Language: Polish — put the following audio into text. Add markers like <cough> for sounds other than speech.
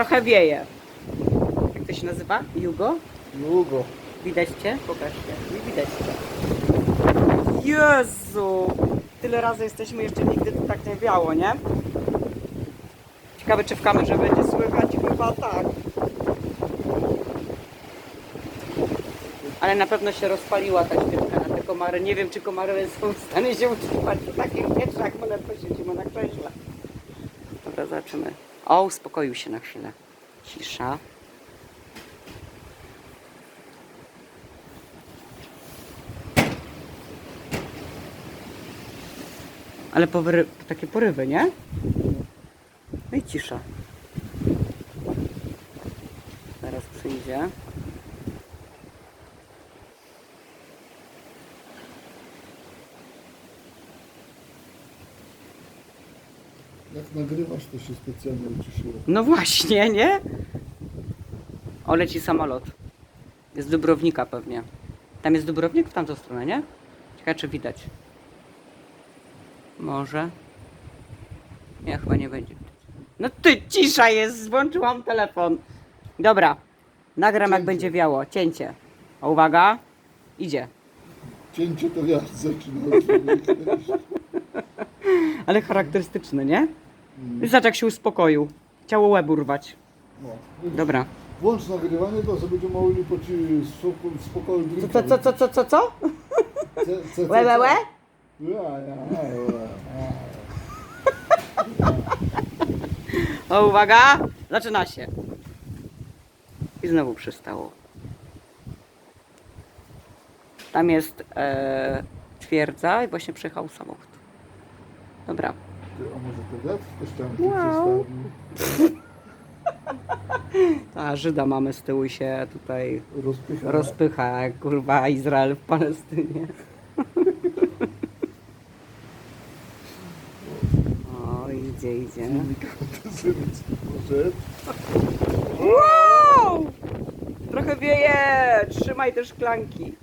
Trochę wieje. Jak to się nazywa? Jugo? Długo. Widać cię? Pokażcie. Nie widać cię. Jezu! Tyle razy jesteśmy, jeszcze nigdy tu tak nie wiało, nie? Ciekawe, czy w kamerze będzie słychać? Chyba tak. Ale na pewno się rozpaliła ta świeczka na te komary. Nie wiem, czy komary są w stanie się utrzymać takim wietrze, jak my ledwo siedzimy na krześle. Dobra, zobaczymy. O, uspokoił się na chwilę. Cisza. Ale takie porywy, nie? No i cisza. Zaraz przyjdzie. Jak nagrywasz, to się specjalnie uciszyło. No właśnie, nie? O, leci samolot. Jest z Dubrownika pewnie. Tam jest Dubrownik w tamtą stronę, nie? Ciekawe, czy widać. Może. Nie, chyba nie będzie. No ty, cisza jest, włączyłam telefon. Dobra, nagram jak Cięcie. będzie wiało. Cięcie. A uwaga, idzie. Cięcie to wiatr zaczyna oczywiście. <laughs> Ale charakterystyczny, nie? Zobacz jak się uspokoił. Chciało łeb urwać. No. Dobra. Włącz nagrywanie, to sobie będziemy mogli po ci spoko- spokoju Co, drinka. co, co, co, co, co, co? Ce- ce- Łe, łe, łe? Ja, ja, ja, ja. O, uwaga! Zaczyna się. I znowu przystało. Tam jest e, twierdza i właśnie przyjechał samochód. Dobra. A może to wiatr te ścianki Wow. Ta <laughs> Żyda mamy z tyłu się tutaj Rozpycha. rozpycha, jak kurwa Izrael w Palestynie. <laughs> O, idzie, idzie. Wow! Trochę wieje! Trzymaj te szklanki.